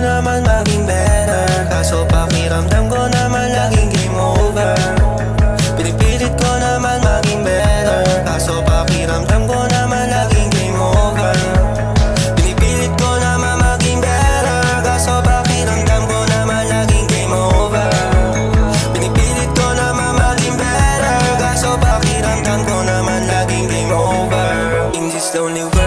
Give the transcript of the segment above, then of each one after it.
naman maging better Kaso pakiramdam ko naman laging game over. Pinipilit ko naman maging better Kaso pakiramdam ko naman laging game over. Pinipilit ko naman maging better Kaso pakiramdam ko naman laging game over. Pinipilit ko naman maging better Kaso pakiramdam ko naman laging game over. In this lonely world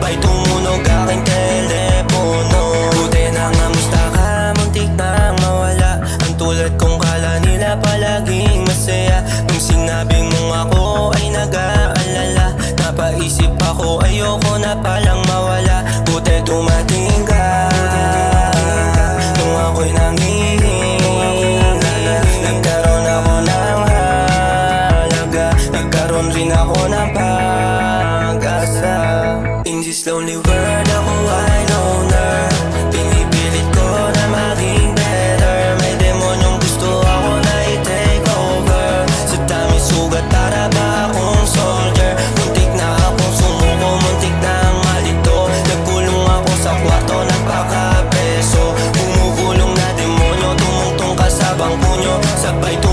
Sabay tumunog aking telepono. Buti na nga musta ka, muntik na mawala. Ang tulad kong kala nila palaging masaya. Nung sinabing mong ako ay nag-aalala Napaisip ako ayoko na palang mawala. Buti dumating ka In this lonely world ako ay loner Pinipilit ko na maging better. May demonyong gusto ako na i-take over. Sa daming sugat para ba akong soldier? Muntik na akong sumuko, muntik na malito. Nagkulong ako sa kwarto, nagpaka-preso Bumubulong na demonyo, tumungtong ka sa bangko Sabay tumunog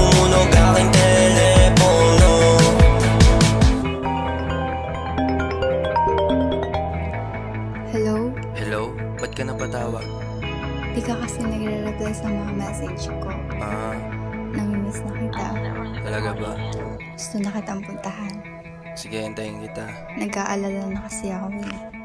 Hello? Ba't ka napatawag? Di ka kasi nagre-reply sa mga message ko. Ah, Namimiss na kita. talaga ba? Gusto na kitang puntahan. Sige, hintayin kita. Nag-aalala na kasi ako eh.